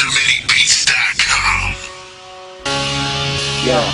TheMiniBeats.com. Yeah.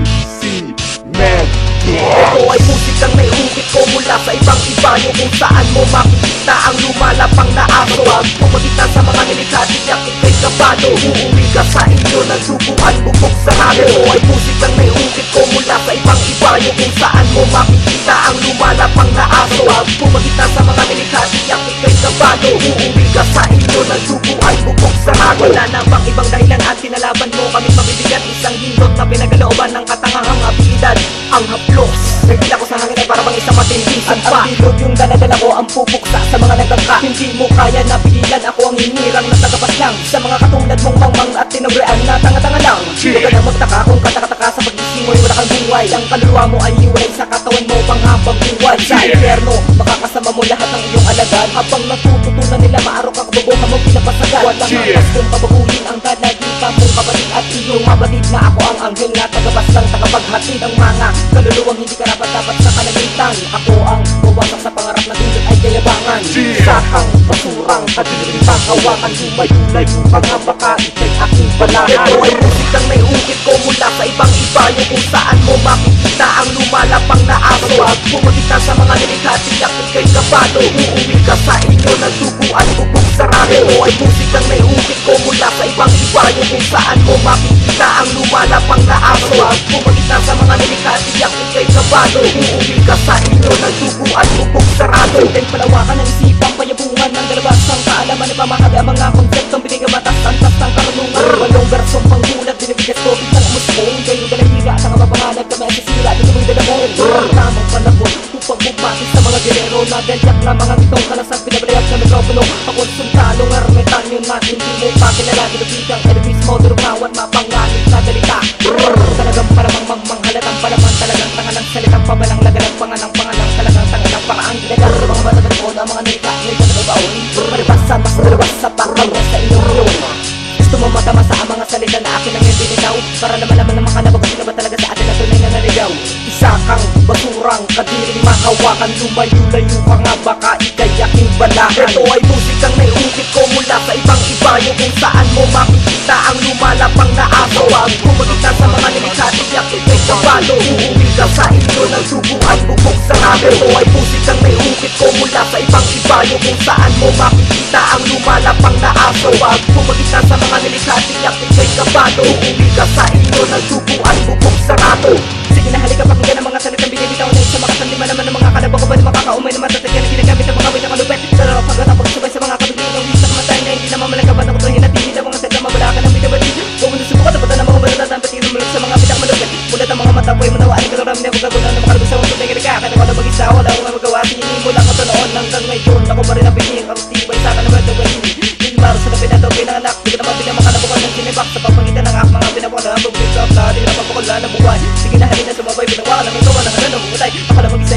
QC Mag. Ito ay musikang may ukit ko mula sa ibang ibayo Kung saan mo makikita ang lumalapang na aso Ang pumagita sa mga nilikha Tiyak ikay kabado Uuwi ka sa inyo ng subuan bubog sarado Ito ay musikang may ukit ko mula sa ibang ibayo Kung saan mo makikita ang lumalapang na aso. Ang pumagita sa mga nilikha Tiyak ikay kabado Uuwi ka sa inyo ng subuan bubog sarado Wala na bang ibang dahilan at sinalaban mo Kamit mabibigat. Isang hindot na pinagalooban ng katangahang abilidad Ang haplos Nagdila ko sa hangin ay para bang isang matinding sumpa Ang bilog yung daladala ko ang pupuksa sa mga nagkangka Hindi mo kaya na pigilan ako ang hinirang na tagapas lang Sa mga katulad mong mangmang at tinagrean na tanga-tanga lang Huwag ka na magtaka kung pag-ising mo'y wala kang buhay Ang kaluluwa mo ay iwalay sa katawan mo panghabang buhay Sa impyerno, makakasama mo lahat ng iyong alagad. Habang natututunan nila maarok ang kababuhan mo pinapasagan Walang Yeah. hangas kung pabaguhin ang dalagita mong kapatid At iyong mabatid na ako. Ang anghel na tagabas lang tagapaghatid. Ang mga kaluluwang hindi karapat dapat sa kalamitan Ako ang Yeah. Sakang basurang kadilim hawakan Lumayo-layo mga baka ikay aking balahan Ito ay musikang may ukit ko mula sa ibang ibayo Kung saan mo makikita ang lumalapang na aso At pumagita sa mga nilikha Tiyak ikay kabado Uuwi ka sa inyo At pumagita sa mga nilikha Tiyak ikay kabado. Uuwi ka sa inyo ng subuan bubog sarado. Then palawakan ng isipang payabungan ng dalabasang kaalaman. Na pamahagi ang mga konseptong binigyan batas Antas ng karunungan Walong garsong panggulat Binibigas ko biglang umusbong Kayo dalahira sa mga pangalan Kami ang sisira Dito mo'y dalamon Tamang panahon Upang bumati sa mga gerero Na ganyak na mga bitong kalasag Pinabalayag sa mikropono Ako ang sundalong armetan yun na Hindi mo pa kilala. Binubitang elvis mo Durumawat mapangalit salitang Pabalang lagalang pangalang pangalang Talagang tanga ng paraang Ginagal sa mga mata ko na mga nilika Nilika na babaon Maripasan mas dalabas sa pangalawa sa inyong yun gusto mo matama sa ang mga salita na akin ang ibinitaw Para naman naman ng mga kanabag Sino ba talaga sa atin na tunay na naligaw? Isa kang basurang kadiring mahawakan Lumayo-layo ka nga baka ikay aking balahan. Ito ay musikang ukit ko mula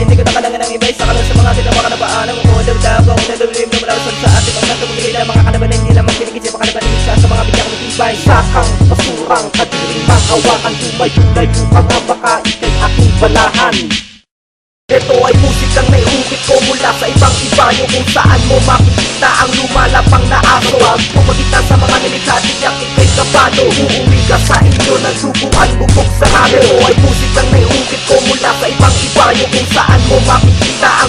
Hindi ko nakalangan ng ibay Sa kalan sa mga sinama ka na baan Ang mga dabdabang Nadalim na malasan sa atin Ang natubigay na mga kanaban na Hindi naman pinigit sa kanaban Isa. Sa mga bigyang matibay Sakang basurang kadiling Makawakan tumayo-layo Mga baka ikay aking balahan. Ito ay musikang may ukit ko mula sa ibang ibayo Kung saan mo makikita ang lumalapang na aso. Ang pumagita sa mga nilikha Tiyak ikay kabado Uuwi ka sa inyo ng subuan bubog sarado Ito ay musikang may ukit ko mula sa ibang ibayo Kung saan mo makikita ang